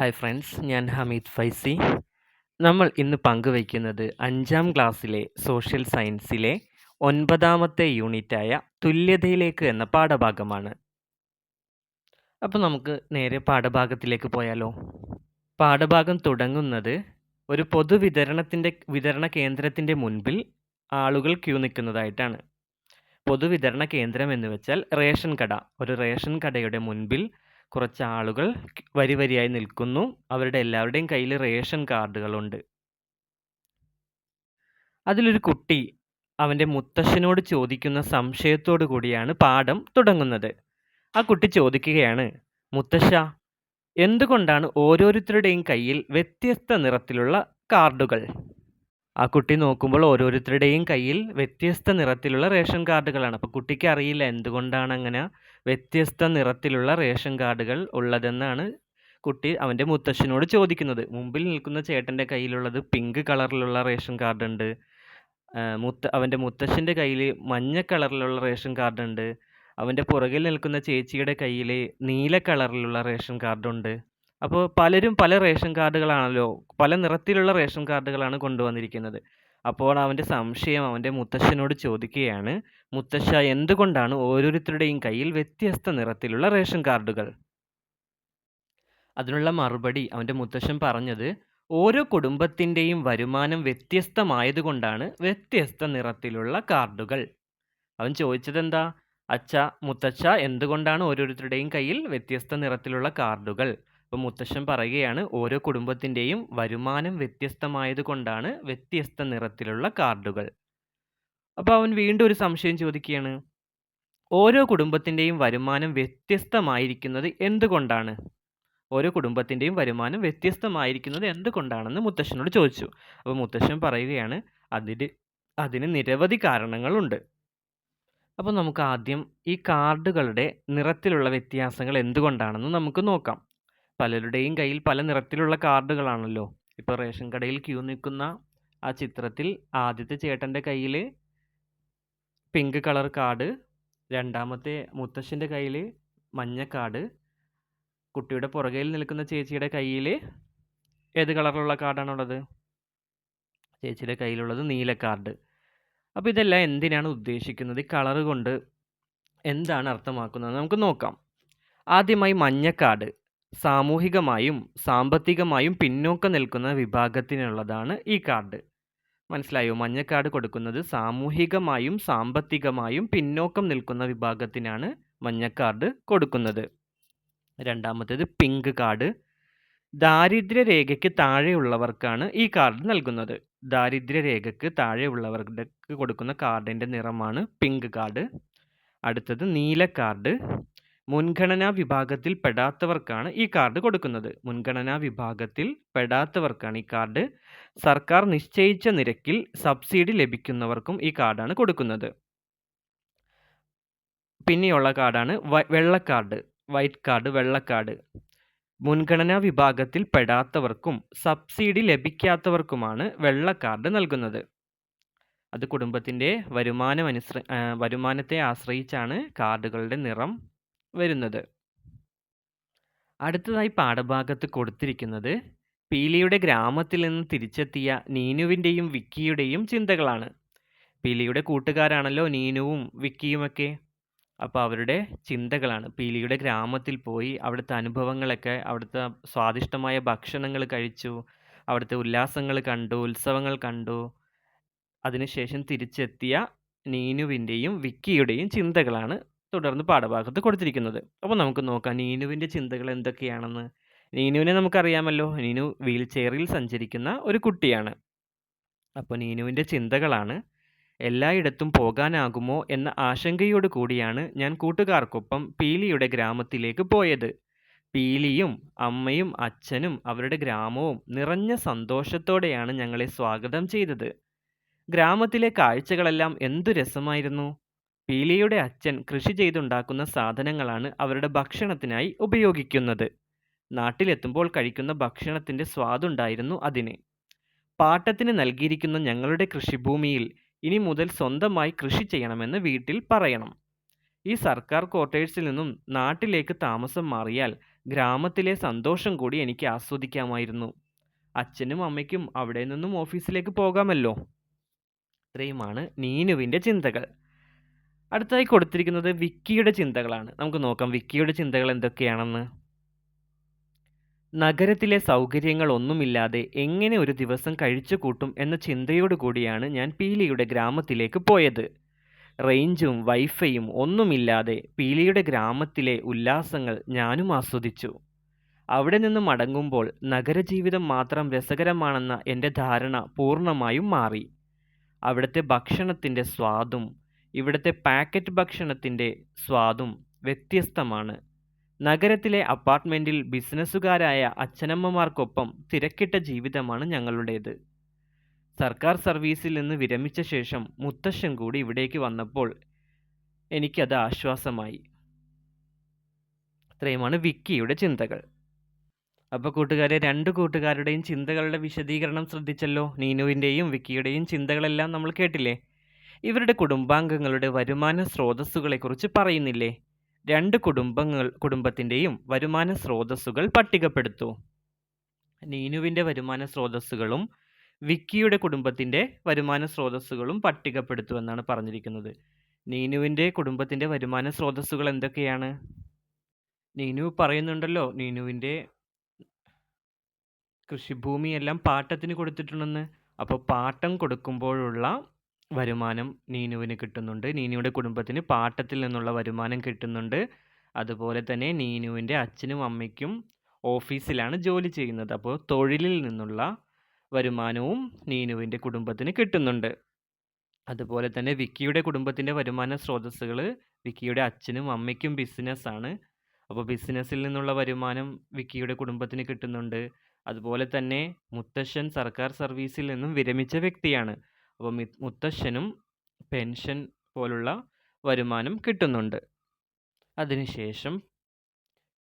Hi friends ഞാൻ ഹമീദ് ഫൈസി. നമ്മൾ ഇന്ന് പങ്കുവയ്ക്കുന്നത് അഞ്ചാം ക്ലാസ്സിലെ സോഷ്യൽ സയൻസിലെ ഒൻപതാമത്തെ യൂണിറ്റായ തുല്യതയിലേക്ക് എന്ന പാഠഭാഗമാണ്. അപ്പോൾ നമുക്ക് നേരെ പാഠഭാഗത്തിലേക്ക് പോയാലോ? പാഠഭാഗം തുടങ്ങുന്നത് ഒരു പൊതുവിതരണത്തിന്റെ വിതരണ കേന്ദ്രത്തിന്റെ മുൻപിൽ ആളുകൾ ക്യൂ നിൽക്കുന്നതായിട്ടാണ്. പൊതുവിതരണ കേന്ദ്രം എന്ന് വെച്ചാൽ റേഷൻ കട. ഒരു റേഷൻ കടയുടെ മുൻപിൽ കുറച്ച് ആളുകൾ വരി വരിയായി നിൽക്കുന്നു. അവരുടെ എല്ലാവരുടെയും കയ്യിൽ റേഷൻ കാർഡുകളുണ്ട്. അതിലൊരു കുട്ടി അവന്റെ മുത്തശ്ശനോട് ചോദിക്കുന്ന സംശയത്തോടു കൂടിയാണ് പാഠം തുടങ്ങുന്നത്. ആ കുട്ടി ചോദിക്കുകയാണ് മുത്തശ്ശ എന്തുകൊണ്ടാണ് ഓരോരുത്തരുടെയും കയ്യിൽ വ്യത്യസ്ത നിറത്തിലുള്ള കാർഡുകൾ? ആ കുട്ടി നോക്കുമ്പോൾ ഓരോരുത്തരുടെയും കയ്യിൽ വ്യത്യസ്ത നിറത്തിലുള്ള റേഷൻ കാർഡുകളാണ്. അപ്പോൾ കുട്ടിക്ക് അറിയില്ല എന്തുകൊണ്ടാണ് അങ്ങനെ വ്യത്യസ്ത നിറത്തിലുള്ള റേഷൻ കാർഡുകൾ ഉള്ളതെന്നാണ് കുട്ടി അവന്റെ മുത്തശ്ശനോട് ചോദിക്കുന്നത്. മുമ്പിൽ നിൽക്കുന്ന ചേട്ടന്റെ കയ്യിലുള്ളത് പിങ്ക് കളറിലുള്ള റേഷൻ കാർഡ് ഉണ്ട് മുത്ത അവന്റെ മുത്തശ്ശന്റെ കയ്യിൽ മഞ്ഞ കളറിലുള്ള റേഷൻ കാർഡ് ഉണ്ട് അവന്റെ പുറകിൽ നിൽക്കുന്ന ചേച്ചിയുടെ കയ്യിൽ നീല കളറിലുള്ള റേഷൻ കാർഡുണ്ട്. അപ്പോൾ പലരും പല റേഷൻ കാർഡുകളാണല്ലോ പല നിറത്തിലുള്ള റേഷൻ കാർഡുകളാണ് കൊണ്ടുവന്നിരിക്കുന്നത്. അപ്പോൾ അവന്റെ സംശയം അവന്റെ മുത്തശ്ശനോട് ചോദിക്കുകയാണ് മുത്തശ്ശ എന്തുകൊണ്ടാണ് ഓരോരുത്തരുടെയും കയ്യിൽ വ്യത്യസ്ത നിറത്തിലുള്ള റേഷൻ കാർഡുകൾ? അതിനുള്ള മറുപടി അവന്റെ മുത്തശ്ശൻ പറഞ്ഞത് ഓരോ കുടുംബത്തിന്റെയും വരുമാനം വ്യത്യസ്തമായതുകൊണ്ടാണ് വ്യത്യസ്ത നിറത്തിലുള്ള കാർഡുകൾ. അവൻ ചോദിച്ചത് എന്താ അച്ഛ മുത്തച്ഛ എന്തുകൊണ്ടാണ് ഓരോരുത്തരുടെയും കയ്യിൽ വ്യത്യസ്ത നിറത്തിലുള്ള കാർഡുകൾ? അപ്പോൾ മുത്തശ്ശൻ പറയുകയാണ് ഓരോ കുടുംബത്തിന്റെയും വരുമാനം വ്യത്യസ്തമായത് കൊണ്ടാണ് വ്യത്യസ്ത നിറത്തിലുള്ള കാർഡുകൾ. അപ്പോൾ അവൻ വീണ്ടും ഒരു സംശയം ചോദിക്കുകയാണ് ഓരോ കുടുംബത്തിന്റെയും വരുമാനം വ്യത്യസ്തമായിരിക്കുന്നത് എന്തുകൊണ്ടാണ്? ഓരോ കുടുംബത്തിന്റെയും വരുമാനം വ്യത്യസ്തമായിരിക്കുന്നത് എന്തുകൊണ്ടാണെന്ന് മുത്തശ്ശനോട് ചോദിച്ചു. അപ്പോൾ മുത്തശ്ശൻ പറയുകയാണ് അതിന് അതിന് നിരവധി കാരണങ്ങളുണ്ട്. അപ്പോൾ നമുക്ക് ആദ്യം ഈ കാർഡുകളുടെ നിറത്തിലുള്ള വ്യത്യാസങ്ങൾ എന്തുകൊണ്ടാണെന്ന് നമുക്ക് നോക്കാം. പലരുടെയും കയ്യിൽ പല നിറത്തിലുള്ള കാർഡുകളാണല്ലോ. ഇപ്പോൾ റേഷൻ കടയിൽ ക്യൂ നിൽക്കുന്ന ആ ചിത്രത്തിൽ ആദ്യത്തെ ചേട്ടന്റെ കയ്യിൽ പിങ്ക് കളർ കാർഡ് രണ്ടാമത്തെ മുത്തശ്ശന്റെ കയ്യിൽ മഞ്ഞ കാർഡ് കുട്ടിയുടെ പുറകിൽ നിൽക്കുന്ന ചേച്ചിയുടെ കയ്യിൽ ഏത് കളറിലുള്ള കാർഡാണുള്ളത്? ചേച്ചിയുടെ കയ്യിലുള്ളത് നീല കാർഡ്. അപ്പോൾ ഇതെല്ലാം എന്തിനാണ് ഉദ്ദേശിക്കുന്നത്? ഈ കളർ കൊണ്ട് എന്താണ് അർത്ഥമാക്കുന്നത്? നമുക്ക് നോക്കാം. ആദ്യമായി മഞ്ഞ കാർഡ്. സാമൂഹികമായും സാമ്പത്തികമായും പിന്നോക്കം നിൽക്കുന്ന വിഭാഗത്തിനുള്ളതാണ് ഈ കാർഡ്. മനസ്സിലായോ? മഞ്ഞ കാർഡ് കൊടുക്കുന്നത് സാമൂഹികമായും സാമ്പത്തികമായും പിന്നോക്കം നിൽക്കുന്ന വിഭാഗത്തിനാണ് മഞ്ഞ കാർഡ് കൊടുക്കുന്നത്. രണ്ടാമത്തേത് പിങ്ക് കാർഡ്. ദാരിദ്ര്യരേഖയ്ക്ക് താഴെയുള്ളവർക്കാണ് ഈ കാർഡ് നൽകുന്നത്. ദാരിദ്ര്യരേഖയ്ക്ക് താഴെയുള്ളവർക്ക് കൊടുക്കുന്ന കാർഡിന്റെ നിറമാണ് പിങ്ക് കാർഡ്. അടുത്തത് നീല കാർഡ്. മുൻഗണനാ വിഭാഗത്തിൽ പെടാത്തവർക്കാണ് ഈ കാർഡ് കൊടുക്കുന്നത്. മുൻഗണനാ വിഭാഗത്തിൽ പെടാത്തവർക്കാണ് ഈ കാർഡ്. സർക്കാർ നിശ്ചയിച്ച നിരക്കിൽ സബ്സിഡി ലഭിക്കുന്നവർക്കും ഈ കാർഡാണ് കൊടുക്കുന്നത്. പിന്നെയുള്ള കാർഡാണ് വെള്ള കാർഡ് വൈറ്റ് കാർഡ് വെള്ള കാർഡ് മുൻഗണനാ വിഭാഗത്തിൽ പെടാത്തവർക്കും സബ്സിഡി ലഭിക്കാത്തവർക്കുമാണ് വെള്ള കാർഡ് നൽകുന്നത്. അത് കുടുംബത്തിന്റെ വരുമാനം അനുസ വരുമാനത്തെ ആശ്രയിച്ചാണ് കാർഡുകളുടെ നിറം വരുന്നത്. അടുത്തതായി പാഠഭാഗത്ത് കൊടുത്തിരിക്കുന്നത് പീലിയുടെ ഗ്രാമത്തിൽ നിന്ന് തിരിച്ചെത്തിയ നീനുവിന്റെയും വിക്കിയുടെയും ചിന്തകളാണ്. പീലിയുടെ കൂട്ടുകാരാണല്ലോ നീനുവും വിക്കിയുമൊക്കെ. അപ്പോൾ അവരുടെ ചിന്തകളാണ്. പീലിയുടെ ഗ്രാമത്തിൽ പോയി അവിടുത്തെ അനുഭവങ്ങളൊക്കെ അവിടുത്തെ സ്വാദിഷ്ടമായ ഭക്ഷണങ്ങൾ കഴിച്ചു അവിടുത്തെ ഉല്ലാസങ്ങൾ കണ്ടു ഉത്സവങ്ങൾ കണ്ടു. അതിനുശേഷം തിരിച്ചെത്തിയ നീനുവിന്റെയും വിക്കിയുടെയും ചിന്തകളാണ് തുടർന്ന് പാഠഭാഗത്ത് കൊടുത്തിരിക്കുന്നത്. അപ്പോൾ നമുക്ക് നോക്കാം നീനുവിന്റെ ചിന്തകൾ എന്തൊക്കെയാണെന്ന്. നീനുവിനെ നമുക്കറിയാമല്ലോ നീനു വീൽ ചെയറിൽ സഞ്ചരിക്കുന്ന ഒരു കുട്ടിയാണ്. അപ്പോൾ നീനുവിന്റെ ചിന്തകളാണ് എല്ലായിടത്തും പോകാനാകുമോ എന്ന ആശങ്കയോട് കൂടിയാണ് ഞാൻ കൂട്ടുകാർക്കൊപ്പം പീലിയുടെ ഗ്രാമത്തിലേക്ക് പോയത്. പീലിയും അമ്മയും അച്ഛനും അവരുടെ ഗ്രാമവും നിറഞ്ഞ സന്തോഷത്തോടെയാണ് ഞങ്ങളെ സ്വാഗതം ചെയ്തത്. ഗ്രാമത്തിലെ കാഴ്ചകളെല്ലാം എന്തു രസമായിരുന്നു. പീലിയുടെ അച്ഛൻ കൃഷി ചെയ്തുണ്ടാക്കുന്ന സാധനങ്ങളാണ് അവരുടെ ഭക്ഷണത്തിനായി ഉപയോഗിക്കുന്നത്. നാട്ടിലെത്തുമ്പോൾ കഴിക്കുന്ന ഭക്ഷണത്തിന്റെ സ്വാദുണ്ടായിരുന്നു അതിന്. പാട്ടത്തിന് നൽകിയിരിക്കുന്ന ഞങ്ങളുടെ കൃഷിഭൂമിയിൽ ഇനി മുതൽ സ്വന്തമായി കൃഷി ചെയ്യണമെന്ന് വീട്ടിൽ പറയണം. ഈ സർക്കാർ ക്വാർട്ടേഴ്സിൽ നിന്നും നാട്ടിലേക്ക് താമസം മാറിയാൽ ഗ്രാമത്തിലെ സന്തോഷം കൂടി എനിക്ക് ആസ്വദിക്കാമായിരുന്നു. അച്ഛനും അമ്മയ്ക്കും അവിടെ നിന്നും ഓഫീസിലേക്ക് പോകാമല്ലോ. ഇത്രയുമാണ് നീനുവിന്റെ ചിന്തകൾ. അടുത്തതായി കൊടുത്തിരിക്കുന്നത് വിക്കിയുടെ ചിന്തകളാണ്. നമുക്ക് നോക്കാം വിക്കിയുടെ ചിന്തകൾ എന്തൊക്കെയാണെന്ന്. നഗരത്തിലെ സൗകര്യങ്ങൾ ഒന്നുമില്ലാതെ എങ്ങനെ ഒരു ദിവസം കഴിച്ചു കൂട്ടും എന്ന ചിന്തയോടു കൂടിയാണ് ഞാൻ പീലിയുടെ ഗ്രാമത്തിലേക്ക് പോയത്. റേഞ്ചും വൈഫൈയും ഒന്നുമില്ലാതെ പീലിയുടെ ഗ്രാമത്തിലെ ഉല്ലാസങ്ങൾ ഞാനും ആസ്വദിച്ചു. അവിടെ നിന്ന് മടങ്ങുമ്പോൾ നഗരജീവിതം മാത്രം രസകരമാണെന്ന എന്റെ ധാരണ പൂർണമായും മാറി. അവിടുത്തെ ഭക്ഷണത്തിന്റെ സ്വാദും ഇവിടുത്തെ പാക്കറ്റ് ഭക്ഷണത്തിന്റെ സ്വാദും വ്യത്യസ്തമാണ്. നഗരത്തിലെ അപ്പാർട്ട്മെന്റിൽ ബിസിനസ്സുകാരായ അച്ഛനമ്മമാർക്കൊപ്പം തിരക്കിട്ട ജീവിതമാണ് ഞങ്ങളുടേത്. സർക്കാർ സർവീസിൽ നിന്ന് വിരമിച്ച ശേഷം മുത്തശ്ശൻ കൂടി ഇവിടേക്ക് വന്നപ്പോൾ എനിക്കത് ആശ്വാസമായി. ഇത്രയുമാണ് വിക്കിയുടെ ചിന്തകൾ. അപ്പോൾ കൂട്ടുകാരെ രണ്ട് കൂട്ടുകാരുടെയും ചിന്തകളുടെ വിശദീകരണം ശ്രദ്ധിച്ചല്ലോ? നീനുവിന്റെയും വിക്കിയുടെയും ചിന്തകളെല്ലാം നമ്മൾ കേട്ടില്ലേ? ഇവരുടെ കുടുംബാംഗങ്ങളുടെ വരുമാന സ്രോതസ്സുകളെക്കുറിച്ച് പറയുന്നില്ലേ? രണ്ട് കുടുംബങ്ങൾ കുടുംബത്തിന്റെയും വരുമാന സ്രോതസ്സുകൾ പട്ടികപ്പെടുത്തു. നീനുവിന്റെ വരുമാന സ്രോതസ്സുകളും വിക്കിയുടെ കുടുംബത്തിന്റെ വരുമാന സ്രോതസ്സുകളും പട്ടികപ്പെടുത്തു എന്നാണ് പറഞ്ഞിരിക്കുന്നത്. നീനുവിന്റെ കുടുംബത്തിന്റെ വരുമാന സ്രോതസ്സുകൾ എന്തൊക്കെയാണ്? നീനു പറയുന്നുണ്ടല്ലോ നീനുവിന്റെ കൃഷിഭൂമിയെല്ലാം പാട്ടത്തിന് കൊടുത്തിട്ടുണ്ടെന്ന്. അപ്പോൾ പാട്ടം കൊടുക്കുമ്പോഴുള്ള വരുമാനം നീനുവിന് കിട്ടുന്നുണ്ട്. നീനുവിന്റെ കുടുംബത്തിന് പാട്ടത്തിൽ നിന്നുള്ള വരുമാനം കിട്ടുന്നുണ്ട്. അതുപോലെ തന്നെ നീനുവിന്റെ അച്ഛനും അമ്മയ്ക്കും ഓഫീസിലാണ് ജോലി ചെയ്യുന്നത്. അപ്പോൾ തൊഴിലിൽ നിന്നുള്ള വരുമാനവും നീനുവിന്റെ കുടുംബത്തിന് കിട്ടുന്നുണ്ട്. അതുപോലെ തന്നെ വിക്കിയുടെ കുടുംബത്തിന്റെ വരുമാന സ്രോതസ്സുകൾ വിക്കിയുടെ അച്ഛനും അമ്മയ്ക്കും ബിസിനസ്സാണ് അപ്പോൾ ബിസിനസ്സിൽ നിന്നുള്ള വരുമാനം വിക്കിയുടെ കുടുംബത്തിന് കിട്ടുന്നുണ്ട്. അതുപോലെ തന്നെ മുത്തശ്ശൻ സർക്കാർ സർവീസിൽ നിന്നും വിരമിച്ച വ്യക്തിയാണ്. അപ്പോൾ മുത്തശ്ശനും പെൻഷൻ പോലുള്ള വരുമാനം കിട്ടുന്നുണ്ട്. അതിനുശേഷം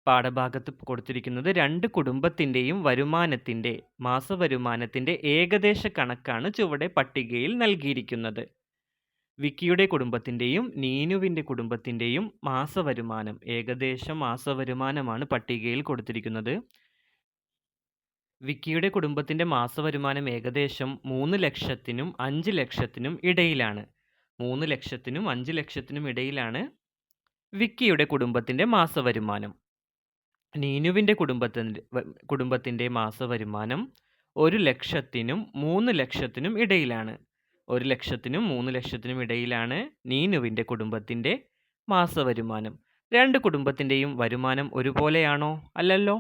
പാഠഭാഗത്ത് കൊടുത്തിരിക്കുന്നത് രണ്ട് കുടുംബത്തിന്റെയും വരുമാനത്തിന്റെ മാസവരുമാനത്തിന്റെ ഏകദേശ കണക്കാണ് ചുവടെ പട്ടികയിൽ നൽകിയിരിക്കുന്നത്. വിക്കിയുടെ കുടുംബത്തിന്റെയും നീനുവിന്റെ കുടുംബത്തിന്റെയും മാസവരുമാനം ഏകദേശം മാസവരുമാനമാണ് പട്ടികയിൽ കൊടുത്തിരിക്കുന്നത്. വിക്കിയുടെ കുടുംബത്തിന്റെ മാസവരുമാനം ഏകദേശം മൂന്ന് ലക്ഷത്തിനും അഞ്ച് ലക്ഷത്തിനും ഇടയിലാണ്. മൂന്ന് ലക്ഷത്തിനും അഞ്ച് ലക്ഷത്തിനും ഇടയിലാണ് വിക്കിയുടെ കുടുംബത്തിന്റെ മാസവരുമാനം. നീനുവിന്റെ കുടുംബത്തിന്റെ കുടുംബത്തിന്റെ മാസവരുമാനം ഒരു ലക്ഷത്തിനും മൂന്ന് ലക്ഷത്തിനും ഇടയിലാണ്. ഒരു ലക്ഷത്തിനും മൂന്ന് ലക്ഷത്തിനും ഇടയിലാണ് നീനുവിന്റെ കുടുംബത്തിന്റെ മാസവരുമാനം. രണ്ട് കുടുംബത്തിന്റെയും വരുമാനം ഒരുപോലെയാണോ? അല്ലല്ലോ.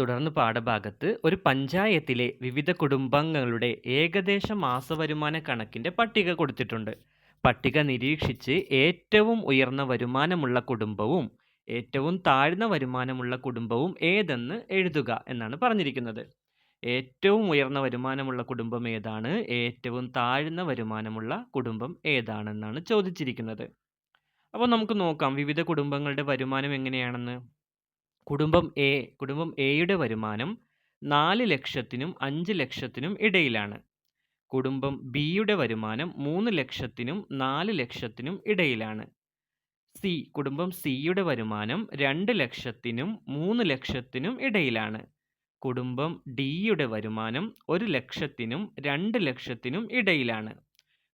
തുടർന്ന് പാഠഭാഗത്ത് ഒരു പഞ്ചായത്തിലെ വിവിധ കുടുംബാംഗങ്ങളുടെ ഏകദേശ മാസവരുമാന കണക്കിന്റെ പട്ടിക കൊടുത്തിട്ടുണ്ട്. പട്ടിക നിരീക്ഷിച്ച് ഏറ്റവും ഉയർന്ന വരുമാനമുള്ള കുടുംബവും ഏറ്റവും താഴ്ന്ന വരുമാനമുള്ള കുടുംബവും ഏതെന്ന് എഴുതുക എന്നാണ് പറഞ്ഞിരിക്കുന്നത്. ഏറ്റവും ഉയർന്ന വരുമാനമുള്ള കുടുംബം ഏതാണ്? ഏറ്റവും താഴ്ന്ന വരുമാനമുള്ള കുടുംബം ഏതാണെന്നാണ് ചോദിച്ചിരിക്കുന്നത്. അപ്പോൾ നമുക്ക് നോക്കാം വിവിധ കുടുംബങ്ങളുടെ വരുമാനം എങ്ങനെയാണെന്ന്? കുടുംബം എ കുടുംബം എയുടെ വരുമാനം നാല് ലക്ഷത്തിനും അഞ്ച് ലക്ഷത്തിനും ഇടയിലാണ്. കുടുംബം ബിയുടെ വരുമാനം മൂന്ന് ലക്ഷത്തിനും നാല് ലക്ഷത്തിനും ഇടയിലാണ്. സി കുടുംബം സിയുടെ വരുമാനം രണ്ട് ലക്ഷത്തിനും മൂന്ന് ലക്ഷത്തിനും ഇടയിലാണ്. കുടുംബം ഡിയുടെ വരുമാനം ഒരു ലക്ഷത്തിനും രണ്ട് ലക്ഷത്തിനും ഇടയിലാണ്.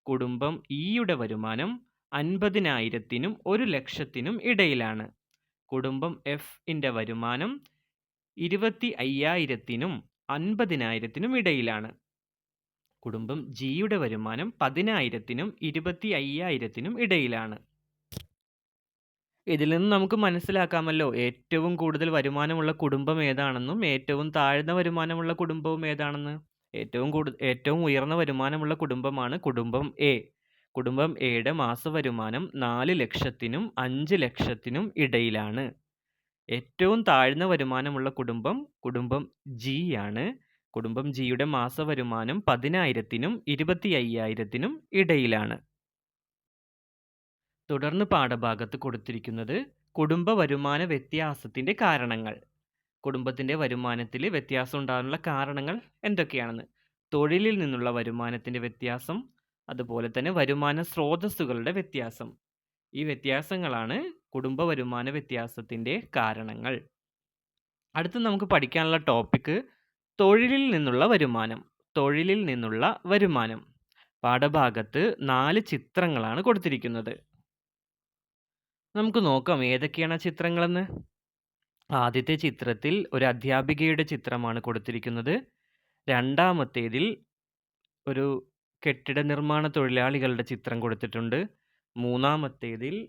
കുടുംബം ഇയുടെ വരുമാനം അൻപതിനായിരത്തിനും ഒരു ലക്ഷത്തിനും ഇടയിലാണ്. കുടുംബം എഫിന്റെ വരുമാനം ഇരുപത്തി അയ്യായിരത്തിനും അൻപതിനായിരത്തിനും ഇടയിലാണ്. കുടുംബം ജിയുടെ വരുമാനം പതിനായിരത്തിനും ഇരുപത്തി അയ്യായിരത്തിനും ഇടയിലാണ്. ഇതിൽ നിന്ന് നമുക്ക് മനസ്സിലാക്കാമല്ലോ ഏറ്റവും കൂടുതൽ വരുമാനമുള്ള കുടുംബം ഏതാണെന്നും ഏറ്റവും താഴ്ന്ന വരുമാനമുള്ള കുടുംബവും ഏതാണെന്ന്. ഏറ്റവും കൂടു ഏറ്റവും ഉയർന്ന വരുമാനമുള്ള കുടുംബമാണ് കുടുംബം എ കുടുംബം എയുടെ മാസവരുമാനം നാല് ലക്ഷത്തിനും അഞ്ച് ലക്ഷത്തിനും ഇടയിലാണ്. ഏറ്റവും താഴ്ന്ന വരുമാനമുള്ള കുടുംബം കുടുംബം ജി ആണ്. കുടുംബം ജിയുടെ മാസവരുമാനം പതിനായിരത്തിനും ഇരുപത്തി അയ്യായിരത്തിനും ഇടയിലാണ്. തുടർന്ന് പാഠഭാഗത്ത് കൊടുത്തിരിക്കുന്നത് കുടുംബ വരുമാന വ്യത്യാസത്തിന്റെ കാരണങ്ങൾ. കുടുംബത്തിന്റെ വരുമാനത്തിൽ വ്യത്യാസം ഉണ്ടാകാനുള്ള കാരണങ്ങൾ എന്തൊക്കെയാണെന്ന്. തൊഴിലിൽ നിന്നുള്ള വരുമാനത്തിന്റെ വ്യത്യാസം അതുപോലെ തന്നെ വരുമാന സ്രോതസ്സുകളുടെ വ്യത്യാസം. ഈ വ്യത്യാസങ്ങളാണ് കുടുംബ വരുമാന വ്യത്യാസത്തിന്റെ കാരണങ്ങൾ. അടുത്ത് നമുക്ക് പഠിക്കാനുള്ള ടോപ്പിക്ക് തൊഴിലിൽ നിന്നുള്ള വരുമാനം തൊഴിലിൽ നിന്നുള്ള വരുമാനം. പാഠഭാഗത്ത് നാല് ചിത്രങ്ങളാണ് കൊടുത്തിരിക്കുന്നത്. നമുക്ക് നോക്കാം ഏതൊക്കെയാണ് ആ ചിത്രങ്ങളെന്ന്. ആദ്യത്തെ ചിത്രത്തിൽ ഒരു അധ്യാപികയുടെ ചിത്രമാണ് കൊടുത്തിരിക്കുന്നത്. രണ്ടാമത്തേതിൽ ഒരു കെട്ടിട നിർമ്മാണ തൊഴിലാളികളുടെ ചിത്രം കൊടുത്തിട്ടുണ്ട്. മൂന്നാമത്തേതിൽ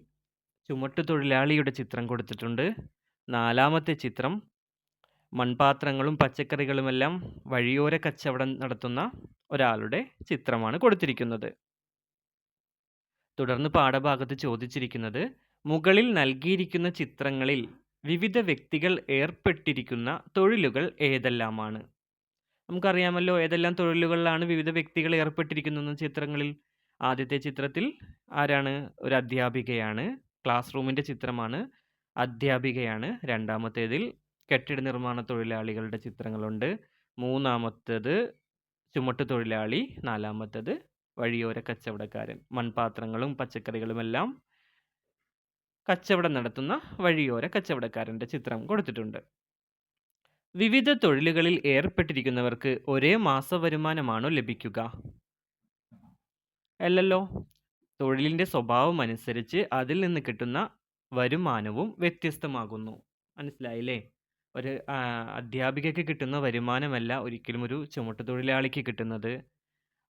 ചുമട്ടുതൊഴിലാളിയുടെ ചിത്രം കൊടുത്തിട്ടുണ്ട്. നാലാമത്തെ ചിത്രം മൺപാത്രങ്ങളും പച്ചക്കറികളുമെല്ലാം വഴിയോര കച്ചവടം നടത്തുന്ന ഒരാളുടെ ചിത്രമാണ് കൊടുത്തിരിക്കുന്നത്. തുടർന്ന് പാഠഭാഗത്ത് ചോദിച്ചിരിക്കുന്നത് മുകളിൽ നൽകിയിരിക്കുന്ന ചിത്രങ്ങളിൽ വിവിധ വ്യക്തികൾ ഏർപ്പെട്ടിരിക്കുന്ന തൊഴിലുകൾ ഏതെല്ലാമാണ്? നമുക്കറിയാമല്ലോ ഏതെല്ലാം തൊഴിലുകളിലാണ് വിവിധ വ്യക്തികൾ ഏർപ്പെട്ടിരിക്കുന്ന ചിത്രങ്ങളിൽ. ആദ്യത്തെ ചിത്രത്തിൽ ആരാണ്? ഒരു അധ്യാപികയാണ്. ക്ലാസ് റൂമിന്റെ ചിത്രമാണ്. അധ്യാപികയാണ്. രണ്ടാമത്തേതിൽ കെട്ടിട നിർമ്മാണ തൊഴിലാളികളുടെ ചിത്രങ്ങളുണ്ട്. മൂന്നാമത്തേത് ചുമട്ട് തൊഴിലാളി. നാലാമത്തേത് വഴിയോര കച്ചവടക്കാരൻ. മൺപാത്രങ്ങളും പച്ചക്കറികളുമെല്ലാം കച്ചവടം നടത്തുന്ന വഴിയോര കച്ചവടക്കാരന്റെ ചിത്രം കൊടുത്തിട്ടുണ്ട്. വിവിധ തൊഴിലുകളിൽ ഏർപ്പെട്ടിരിക്കുന്നവർക്ക് ഒരേ മാസവരുമാനമാണോ ലഭിക്കുക? അല്ലല്ലോ. തൊഴിലിന്റെ സ്വഭാവം അനുസരിച്ച് അതിൽ നിന്ന് കിട്ടുന്ന വരുമാനവും വ്യത്യസ്തമാകുന്നു. മനസ്സിലായില്ലേ? ഒരു അധ്യാപികയ്ക്ക് കിട്ടുന്ന വരുമാനമല്ല ഒരിക്കലും ഒരു ചുമട്ടുതൊഴിലാളിക്ക് കിട്ടുന്നത്.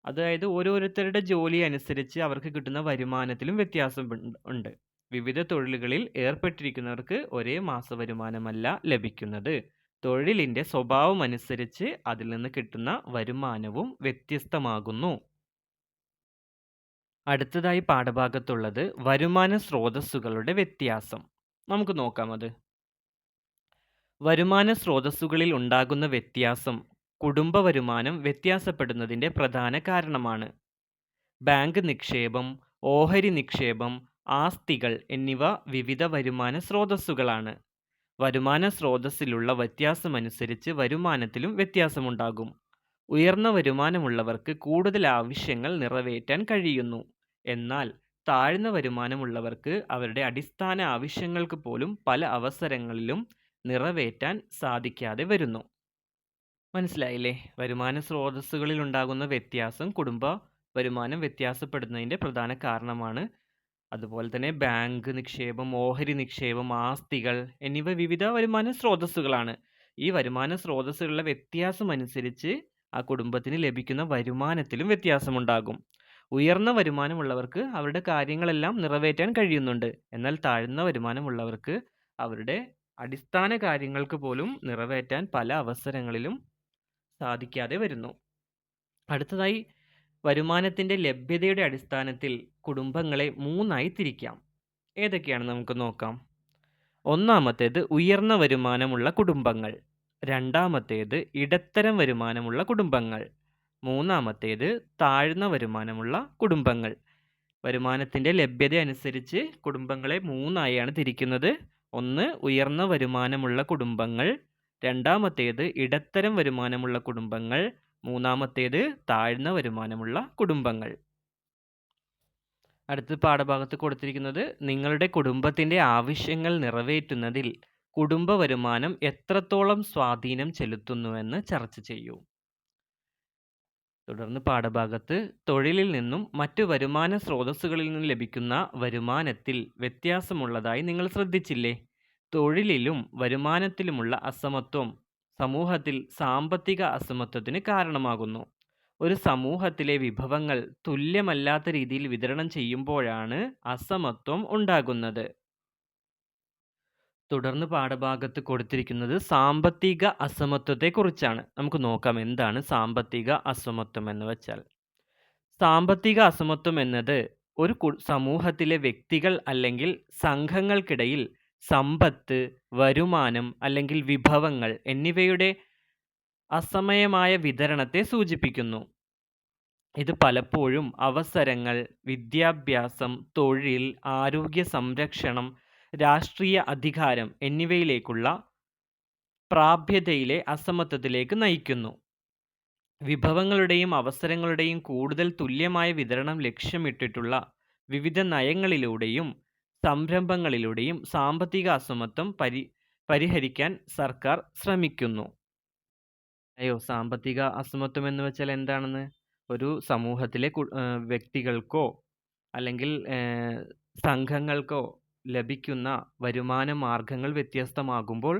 അതായത് ഓരോരുത്തരുടെ ജോലി അനുസരിച്ച് അവർക്ക് കിട്ടുന്ന വരുമാനത്തിലും വ്യത്യാസം ഉണ്ട്. വിവിധ തൊഴിലുകളിൽ ഏർപ്പെട്ടിരിക്കുന്നവർക്ക് ഒരേ മാസവരുമാനമല്ല ലഭിക്കുന്നത്. തൊഴിലിന്റെ സ്വഭാവമനുസരിച്ച് അതിൽ നിന്ന് കിട്ടുന്ന വരുമാനവും വ്യത്യസ്തമാകുന്നു. അടുത്തതായി പാഠഭാഗത്തുള്ളത് വരുമാന സ്രോതസ്സുകളുടെ വ്യത്യാസം. നമുക്ക് നോക്കാം അത്. വരുമാന സ്രോതസ്സുകളിൽ ഉണ്ടാകുന്ന വ്യത്യാസം കുടുംബ വരുമാനം വ്യത്യാസപ്പെടുന്നതിന്റെ പ്രധാന കാരണമാണ്. ബാങ്ക് നിക്ഷേപം ഓഹരി നിക്ഷേപം ആസ്തികൾ എന്നിവ വിവിധ വരുമാന സ്രോതസ്സുകളാണ്. വരുമാന സ്രോതസ്സിലുള്ള വ്യത്യാസമനുസരിച്ച് വരുമാനത്തിലും വ്യത്യാസമുണ്ടാകും. ഉയർന്ന വരുമാനമുള്ളവർക്ക് കൂടുതൽ ആവശ്യങ്ങൾ നിറവേറ്റാൻ കഴിയുന്നു. എന്നാൽ താഴ്ന്ന വരുമാനമുള്ളവർക്ക് അവരുടെ അടിസ്ഥാന ആവശ്യങ്ങൾക്ക് പോലും പല അവസരങ്ങളിലും നിറവേറ്റാൻ സാധിക്കാതെ വരുന്നു. മനസ്സിലായില്ലേ? വരുമാന സ്രോതസ്സുകളിൽ ഉണ്ടാകുന്ന വ്യത്യാസം കുടുംബ വരുമാനം വ്യത്യാസപ്പെടുന്നതിന്റെ പ്രധാന കാരണമാണ് അതുപോലെ തന്നെ ബാങ്ക് നിക്ഷേപം ഓഹരി നിക്ഷേപം ആസ്തികൾ എന്നിവ വിവിധ വരുമാന സ്രോതസ്സുകളാണ്. ഈ വരുമാന സ്രോതസ്സുകളുടെ വ്യത്യാസം അനുസരിച്ച് ആ കുടുംബത്തിന് ലഭിക്കുന്ന വരുമാനത്തിലും വ്യത്യാസമുണ്ടാകും. ഉയർന്ന വരുമാനമുള്ളവർക്ക് അവരുടെ കാര്യങ്ങളെല്ലാം നിറവേറ്റാൻ കഴിയുന്നുണ്ട്. എന്നാൽ താഴ്ന്ന വരുമാനമുള്ളവർക്ക് അവരുടെ അടിസ്ഥാന കാര്യങ്ങൾക്ക് പോലും നിറവേറ്റാൻ പല അവസരങ്ങളിലും സാധിക്കാതെ വരുന്നു. അടുത്തതായി വരുമാനത്തിന്റെ ലഭ്യതയുടെ അടിസ്ഥാനത്തിൽ കുടുംബങ്ങളെ മൂന്നായി തിരിക്കാം. ഏതൊക്കെയാണ് നമുക്ക് നോക്കാം. ഒന്നാമത്തേത് ഉയർന്ന വരുമാനമുള്ള കുടുംബങ്ങൾ. രണ്ടാമത്തേത് ഇടത്തരം വരുമാനമുള്ള കുടുംബങ്ങൾ. മൂന്നാമത്തേത് താഴ്ന്ന വരുമാനമുള്ള കുടുംബങ്ങൾ. വരുമാനത്തിന്റെ ലഭ്യത അനുസരിച്ച് കുടുംബങ്ങളെ മൂന്നായാണ് തിരിക്കുന്നത്. ഒന്ന് ഉയർന്ന വരുമാനമുള്ള കുടുംബങ്ങൾ. രണ്ടാമത്തേത് ഇടത്തരം വരുമാനമുള്ള കുടുംബങ്ങൾ. മൂന്നാമത്തേത് താഴ്ന്ന വരുമാനമുള്ള കുടുംബങ്ങൾ. അടുത്ത പാഠഭാഗത്ത് കൊടുത്തിരിക്കുന്നത് നിങ്ങളുടെ കുടുംബത്തിന്റെ ആവശ്യങ്ങൾ നിറവേറ്റുന്നതിൽ കുടുംബ വരുമാനം എത്രത്തോളം സ്വാധീനം ചെലുത്തുന്നുവെന്ന് ചർച്ച ചെയ്യൂ. തുടർന്ന് പാഠഭാഗത്ത് തൊഴിലിൽ നിന്നും മറ്റു വരുമാന സ്രോതസ്സുകളിൽ നിന്നും ലഭിക്കുന്ന വരുമാനത്തിൽ വ്യത്യാസമുള്ളതായി നിങ്ങൾ ശ്രദ്ധിച്ചില്ലേ? തൊഴിലിലും വരുമാനത്തിലുമുള്ള അസമത്വം സമൂഹത്തിൽ സാമ്പത്തിക അസമത്വത്തിന് കാരണമാകുന്നു. ഒരു സമൂഹത്തിലെ വിഭവങ്ങൾ തുല്യമല്ലാത്ത രീതിയിൽ വിതരണം ചെയ്യുമ്പോഴാണ് അസമത്വം ഉണ്ടാകുന്നത്. തുടർന്ന് പാഠഭാഗത്ത് കൊടുത്തിരിക്കുന്നത് സാമ്പത്തിക അസമത്വത്തെക്കുറിച്ചാണ്. നമുക്ക് നോക്കാം എന്താണ് സാമ്പത്തിക അസമത്വം എന്ന് വെച്ചാൽ. സാമ്പത്തിക അസമത്വം എന്നത് ഒരു സമൂഹത്തിലെ വ്യക്തികൾ അല്ലെങ്കിൽ സംഘങ്ങൾക്കിടയിൽ സമ്പത്ത് വരുമാനം അല്ലെങ്കിൽ വിഭവങ്ങൾ എന്നിവയുടെ അസമയമായ വിതരണത്തെ സൂചിപ്പിക്കുന്നു. ഇത് പലപ്പോഴും അവസരങ്ങൾ വിദ്യാഭ്യാസം തൊഴിൽ ആരോഗ്യ സംരക്ഷണം രാഷ്ട്രീയ അധികാരം എന്നിവയിലേക്കുള്ള പ്രാപ്യതയിലെ അസമത്വത്തിലേക്ക് നയിക്കുന്നു. വിഭവങ്ങളുടെയും അവസരങ്ങളുടെയും കൂടുതൽ തുല്യമായ വിതരണം ലക്ഷ്യമിട്ടിട്ടുള്ള വിവിധ നയങ്ങളിലൂടെയും സംരംഭങ്ങളിലൂടെയും സാമ്പത്തിക അസമത്വം പരി പരിഹരിക്കാൻ സർക്കാർ ശ്രമിക്കുന്നു. അയ്യോ സാമ്പത്തിക അസമത്വം എന്ന് വെച്ചാൽ എന്താണെന്ന്? ഒരു സമൂഹത്തിലെ വ്യക്തികൾക്കോ അല്ലെങ്കിൽ സംഘങ്ങൾക്കോ ലഭിക്കുന്ന വരുമാന മാർഗങ്ങൾ വ്യത്യസ്തമാകുമ്പോൾ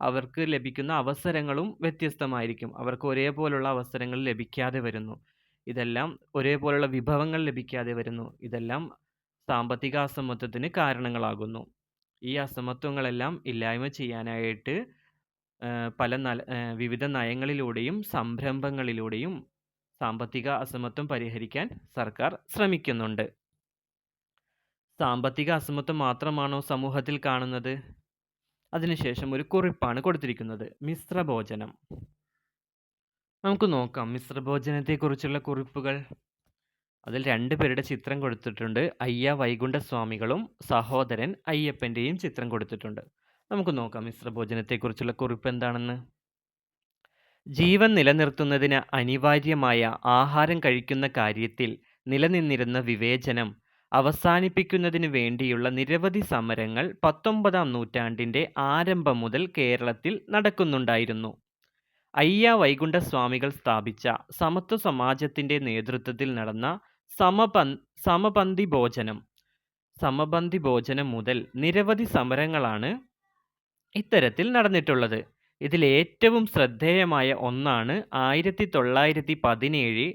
അവർക്ക് ലഭിക്കുന്ന അവസരങ്ങളും വ്യത്യസ്തമായിരിക്കും. അവർക്ക് ഒരേപോലുള്ള അവസരങ്ങൾ ലഭിക്കാതെ വരുന്നു. ഇതെല്ലാം ഒരേപോലുള്ള വിഭവങ്ങൾ ലഭിക്കാതെ വരുന്നു. ഇതെല്ലാം സാമ്പത്തിക അസമത്വത്തിന് കാരണങ്ങളാകുന്നു. ഈ അസമത്വങ്ങളെല്ലാം ഇല്ലായ്മ ചെയ്യാനായിട്ട് പല നല വിവിധ നയങ്ങളിലൂടെയും സംരംഭങ്ങളിലൂടെയും സാമ്പത്തിക അസമത്വം പരിഹരിക്കാൻ സർക്കാർ ശ്രമിക്കുന്നുണ്ട്. സാമ്പത്തിക അസമത്വം മാത്രമാണോ സമൂഹത്തിൽ കാണുന്നത്? അതിനുശേഷം ഒരു കുറിപ്പാണ് കൊടുത്തിരിക്കുന്നത്. മിശ്രഭോജനം. നമുക്ക് നോക്കാം മിശ്രഭോജനത്തെക്കുറിച്ചുള്ള കുറിപ്പുകൾ. അതിൽ രണ്ട് പേരുടെ ചിത്രം കൊടുത്തിട്ടുണ്ട്. അയ്യ വൈകുണ്ഠ വൈകുണ്ഠസ്വാമികളും സഹോദരൻ അയ്യപ്പന്റെയും ചിത്രം കൊടുത്തിട്ടുണ്ട്. നമുക്ക് നോക്കാം മിശ്രഭോജനത്തെക്കുറിച്ചുള്ള കുറിപ്പ് എന്താണെന്ന്. ജീവൻ നിലനിർത്തുന്നതിന് അനിവാര്യമായ ആഹാരം കഴിക്കുന്ന കാര്യത്തിൽ നിലനിന്നിരുന്ന വിവേചനം അവസാനിപ്പിക്കുന്നതിനു വേണ്ടിയുള്ള നിരവധി സമരങ്ങൾ പത്തൊമ്പതാം നൂറ്റാണ്ടിന്റെ ആരംഭം മുതൽ കേരളത്തിൽ നടക്കുന്നുണ്ടായിരുന്നു. അയ്യ വൈകുണ്ഠസ്വാമികൾ സ്ഥാപിച്ച സമത്വ സമാജത്തിന്റെ നേതൃത്വത്തിൽ നടന്ന സമപന്തി ഭോജനം സമപന്തി ഭോജനം മുതൽ നിരവധി സമരങ്ങളാണ് ഇത്തരത്തിൽ നടന്നിട്ടുള്ളത്. ഇതിൽ ഏറ്റവും ശ്രദ്ധേയമായ ഒന്നാണ് ആയിരത്തി തൊള്ളായിരത്തി പതിനേഴ്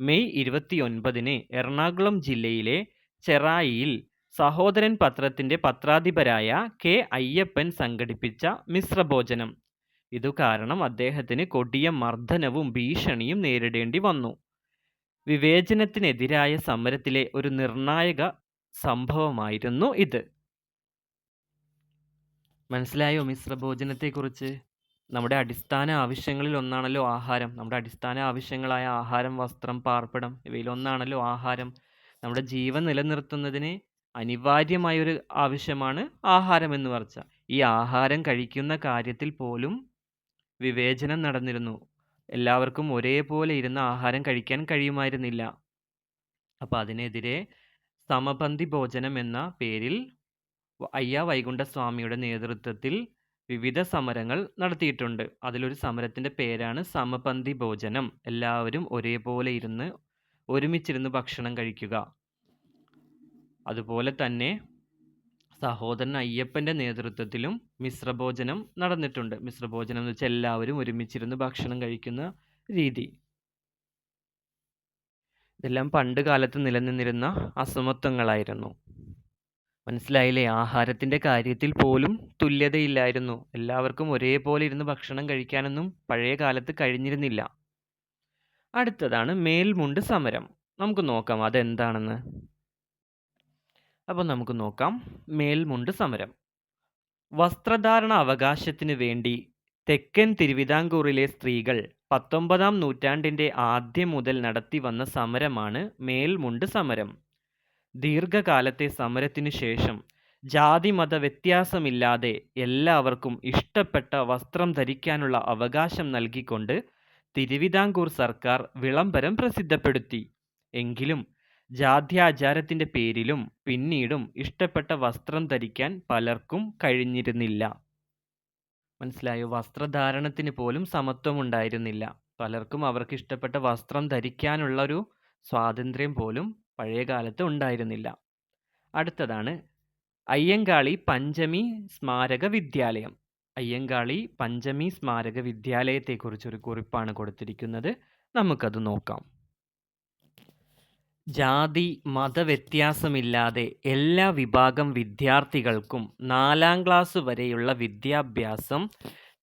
മെയ് ഇരുപത്തിയൊൻപതിന് എറണാകുളം ജില്ലയിലെ ചെറായിയിൽ സഹോദരൻ പത്രത്തിന്റെ പത്രാധിപരായ കെ അയ്യപ്പൻ സംഘടിപ്പിച്ച മിശ്രഭോജനം. ഇതു കാരണം അദ്ദേഹത്തിന് കൊടിയ മർദ്ദനവും ഭീഷണിയും നേരിടേണ്ടി വന്നു. വിവേചനത്തിനെതിരായ സമരത്തിലെ ഒരു നിർണായക സംഭവമായിരുന്നു ഇത്. മനസ്സിലായോ മിശ്രഭോജനത്തെക്കുറിച്ച് നമ്മുടെ അടിസ്ഥാന ആവശ്യങ്ങളിൽ ഒന്നാണല്ലോ ആഹാരം. നമ്മുടെ അടിസ്ഥാന ആവശ്യങ്ങളായ ആഹാരം വസ്ത്രം പാർപ്പിടം ഇവയിലൊന്നാണല്ലോ ആഹാരം. നമ്മുടെ ജീവൻ നിലനിർത്തുന്നതിന് അനിവാര്യമായൊരു ആവശ്യമാണ് ആഹാരം എന്ന് പറച്ച ഈ ആഹാരം കഴിക്കുന്ന കാര്യത്തിൽ പോലും വിവേചനം നടന്നിരുന്നു. എല്ലാവർക്കും ഒരേപോലെ ഇരുന്ന് ആഹാരം കഴിക്കാൻ കഴിയുമായിരുന്നില്ല. അപ്പോൾ അതിനെതിരെ സമപന്തി ഭോജനം എന്ന പേരിൽ അയ്യ വൈകുണ്ഠസ്വാമിയുടെ നേതൃത്വത്തിൽ വിവിധ സമരങ്ങൾ നടത്തിയിട്ടുണ്ട്. അതിലൊരു സമരത്തിന്റെ പേരാണ് സമപന്തി ഭോജനം. എല്ലാവരും ഒരേപോലെ ഇരുന്ന് ഒരുമിച്ചിരുന്ന് ഭക്ഷണം കഴിക്കുക. അതുപോലെ തന്നെ സഹോദരൻ അയ്യപ്പന്റെ നേതൃത്വത്തിലും മിശ്രഭോജനം നടന്നിട്ടുണ്ട്. മിശ്രഭോജനം എന്ന് വെച്ചാൽ എല്ലാവരും ഒരുമിച്ചിരുന്ന് ഭക്ഷണം കഴിക്കുന്ന രീതി. ഇതെല്ലാം പണ്ട് കാലത്ത് നിലനിന്നിരുന്ന അസമത്വങ്ങളായിരുന്നു. മനസ്സിലായില്ലേ? ആഹാരത്തിന്റെ കാര്യത്തിൽ പോലും തുല്യതയില്ലായിരുന്നു. എല്ലാവർക്കും ഒരേപോലെ ഇരുന്ന് ഭക്ഷണം കഴിക്കാനൊന്നും പഴയ കാലത്ത് കഴിഞ്ഞിരുന്നില്ല. അടുത്തതാണ് മേൽമുണ്ട് സമരം. നമുക്ക് നോക്കാം അതെന്താണെന്ന്. അപ്പോൾ നമുക്ക് നോക്കാം. മേൽമുണ്ട് സമരം. വസ്ത്രധാരണ അവകാശത്തിന് വേണ്ടി തെക്കൻ തിരുവിതാംകൂറിലെ സ്ത്രീകൾ പത്തൊമ്പതാം നൂറ്റാണ്ടിന്റെ ആദ്യം മുതൽ നടത്തി വന്ന സമരമാണ് മേൽമുണ്ട് സമരം. ദീർഘകാലത്തെ സമരത്തിനു ശേഷം ജാതി മത വ്യത്യാസമില്ലാതെ എല്ലാവർക്കും ഇഷ്ടപ്പെട്ട വസ്ത്രം ധരിക്കാനുള്ള അവകാശം നൽകിക്കൊണ്ട് തിരുവിതാംകൂർ സർക്കാർ വിളംബരം പ്രസിദ്ധപ്പെടുത്തി. എങ്കിലും ജാത്യാചാരത്തിന്റെ പേരിലും പിന്നീടും ഇഷ്ടപ്പെട്ട വസ്ത്രം ധരിക്കാൻ പലർക്കും കഴിഞ്ഞിരുന്നില്ല. മനസ്സിലായോ? വസ്ത്രധാരണത്തിന് പോലും സമത്വമുണ്ടായിരുന്നില്ല. പലർക്കും അവർക്ക് ഇഷ്ടപ്പെട്ട വസ്ത്രം ധരിക്കാനുള്ള ഒരു സ്വാതന്ത്ര്യം പോലും പഴയ കാലത്ത് ഉണ്ടായിരുന്നില്ല. അടുത്തതാണ് അയ്യങ്കാളി പഞ്ചമി സ്മാരക വിദ്യാലയം. അയ്യങ്കാളി പഞ്ചമി സ്മാരക വിദ്യാലയത്തെക്കുറിച്ചൊരു കുറിപ്പാണ് കൊടുത്തിരിക്കുന്നത്. നമുക്കത് നോക്കാം. ജാതി മതവ്യത്യാസമില്ലാതെ എല്ലാ വിഭാഗം വിദ്യാർത്ഥികൾക്കും നാലാം ക്ലാസ് വരെയുള്ള വിദ്യാഭ്യാസം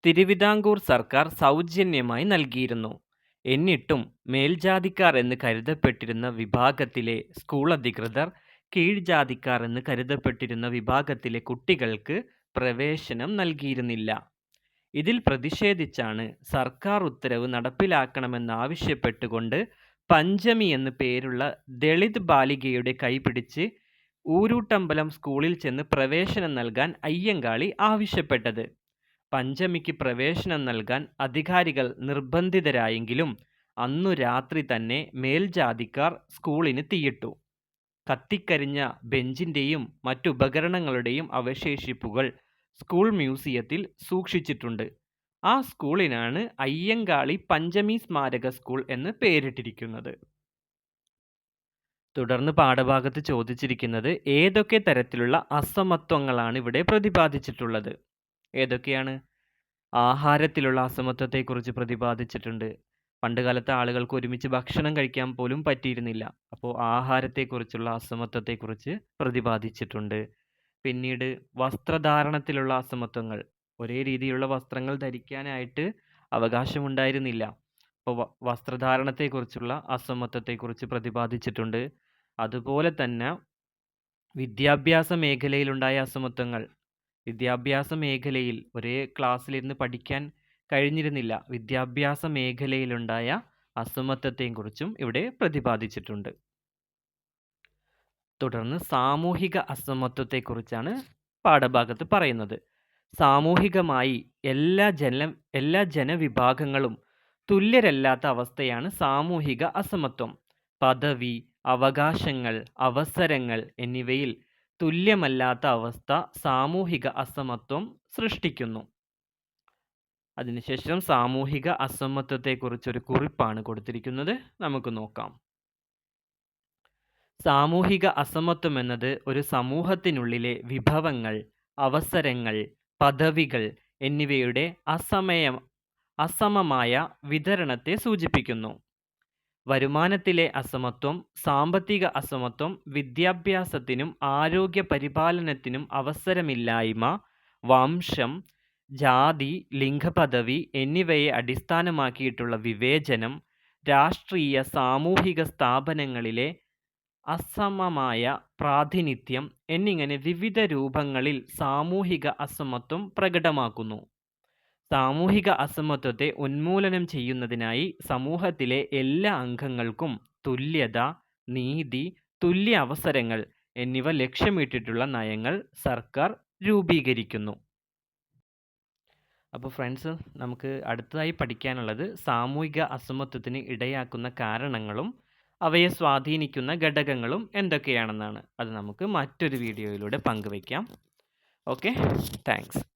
തിരുവിതാംകൂർ സർക്കാർ സൗജന്യമായി നൽകിയിരുന്നു. എന്നിട്ടും മേൽജാതിക്കാർ എന്ന് കരുതപ്പെട്ടിരുന്ന വിഭാഗത്തിലെ സ്കൂൾ അധികൃതർ കീഴ്ജാതിക്കാർ എന്ന് കരുതപ്പെട്ടിരുന്ന വിഭാഗത്തിലെ കുട്ടികൾക്ക് പ്രവേശനം നൽകിയിരുന്നില്ല. ഇതിൽ പ്രതിഷേധിച്ചാണ് സർക്കാർ ഉത്തരവ് നടപ്പിലാക്കണമെന്നാവശ്യപ്പെട്ടുകൊണ്ട് പഞ്ചമി എന്നു പേരുള്ള ദളിത് ബാലികയുടെ കൈപിടിച്ച് ഊരൂട്ടമ്പലം സ്കൂളിൽ ചെന്ന് പ്രവേശനം നൽകാൻ അയ്യങ്കാളി ആവശ്യപ്പെട്ടത്. പഞ്ചമിക്ക് പ്രവേശനം നൽകാൻ അധികാരികൾ നിർബന്ധിതരായെങ്കിലും അന്നു രാത്രി തന്നെ മേൽജാതിക്കാർ സ്കൂളിന് തീയിട്ടു. കത്തിക്കരിഞ്ഞ ബെഞ്ചിന്റെയും മറ്റുപകരണങ്ങളുടെയും അവശേഷിപ്പുകൾ സ്കൂൾ മ്യൂസിയത്തിൽ സൂക്ഷിച്ചിട്ടുണ്ട്. ആ സ്കൂളിനാണ് അയ്യങ്കാളി പഞ്ചമി സ്മാരക സ്കൂൾ എന്ന് പേരിട്ടിരിക്കുന്നത്. തുടർന്ന് പാഠഭാഗത്ത് ചോദിച്ചിരിക്കുന്നത് ഏതൊക്കെ തരത്തിലുള്ള അസമത്വങ്ങളാണ് ഇവിടെ പ്രതിപാദിച്ചിട്ടുള്ളത്? ഏതൊക്കെയാണ്? ആഹാരത്തിലുള്ള അസമത്വത്തെക്കുറിച്ച് പ്രതിപാദിച്ചിട്ടുണ്ട്. പണ്ടുകാലത്തെ ആളുകൾക്ക് ഒരുമിച്ച് ഭക്ഷണം കഴിക്കാൻ പോലും പറ്റിയിരുന്നില്ല. അപ്പോൾ ആഹാരത്തെക്കുറിച്ചുള്ള അസമത്വത്തെക്കുറിച്ച് പ്രതിപാദിച്ചിട്ടുണ്ട്. പിന്നീട് വസ്ത്രധാരണത്തിലുള്ള അസമത്വങ്ങൾ. ഒരേ രീതിയിലുള്ള വസ്ത്രങ്ങൾ ധരിക്കാനായിട്ട് അവകാശമുണ്ടായിരുന്നില്ല. അപ്പോൾ വസ്ത്രധാരണത്തെക്കുറിച്ചുള്ള അസമത്വത്തെക്കുറിച്ച് പ്രതിപാദിച്ചിട്ടുണ്ട്. അതുപോലെ തന്നെ വിദ്യാഭ്യാസ മേഖലയിലുണ്ടായ അസമത്വങ്ങൾ. വിദ്യാഭ്യാസ മേഖലയിൽ ഒരേ ക്ലാസ്സിലിരുന്ന് പഠിക്കാൻ കഴിഞ്ഞിരുന്നില്ല. വിദ്യാഭ്യാസ മേഖലയിലുണ്ടായ അസമത്വത്തെയും കുറിച്ചും ഇവിടെ പ്രതിപാദിച്ചിട്ടുണ്ട്. തുടർന്ന് സാമൂഹിക അസമത്വത്തെക്കുറിച്ചാണ് പാഠഭാഗത്ത് പറയുന്നത്. സാമൂഹികമായി എല്ലാ ജന എല്ലാ ജനവിഭാഗങ്ങളും തുല്യരല്ലാത്ത അവസ്ഥയാണ് സാമൂഹിക അസമത്വം. പദവി അവകാശങ്ങൾ അവസരങ്ങൾ എന്നിവയിൽ തുല്യമല്ലാത്ത അവസ്ഥ സാമൂഹിക അസമത്വം സൃഷ്ടിക്കുന്നു. അതിനുശേഷം സാമൂഹിക അസമത്വത്തെക്കുറിച്ചൊരു കുറിപ്പാണ് കൊടുത്തിരിക്കുന്നത്. നമുക്ക് നോക്കാം. സാമൂഹിക അസമത്വം എന്നത് ഒരു സമൂഹത്തിനുള്ളിലെ വിഭവങ്ങൾ അവസരങ്ങൾ പദവികൾ എന്നിവയുടെ അസമയം അസമമായ വിതരണത്തെ സൂചിപ്പിക്കുന്നു. വരുമാനത്തിലെ അസമത്വം സാമ്പത്തിക അസമത്വം വിദ്യാഭ്യാസത്തിനും ആരോഗ്യ പരിപാലനത്തിനും അവസരമില്ലായ്മ വംശം ജാതി ലിംഗപദവി എന്നിവയെ അടിസ്ഥാനമാക്കിയിട്ടുള്ള വിവേചനം രാഷ്ട്രീയ സാമൂഹിക സ്ഥാപനങ്ങളിലെ അസമമായ പ്രാതിനിധ്യം എന്നിങ്ങനെ വിവിധ രൂപങ്ങളിൽ സാമൂഹിക അസമത്വം പ്രകടമാക്കുന്നു. സാമൂഹിക അസമത്വത്തെ ഉന്മൂലനം ചെയ്യുന്നതിനായി സമൂഹത്തിലെ എല്ലാ അംഗങ്ങൾക്കും തുല്യത നീതി തുല്യ അവസരങ്ങൾ എന്നിവ ലക്ഷ്യമിട്ടിട്ടുള്ള നയങ്ങൾ സർക്കാർ രൂപീകരിക്കുന്നു. അപ്പോൾ ഫ്രണ്ട്സ് നമുക്ക് അടുത്തതായി പഠിക്കാനുള്ളത് സാമൂഹിക അസമത്വത്തിന് ഇടയാക്കുന്ന കാരണങ്ങളും അവയെ സ്വാധീനിക്കുന്ന ഘടകങ്ങളും എന്തൊക്കെയാണെന്നാണ്. അത് നമുക്ക് മറ്റൊരു വീഡിയോയിലൂടെ പങ്കുവയ്ക്കാം. ഓക്കെ? താങ്ക്സ്.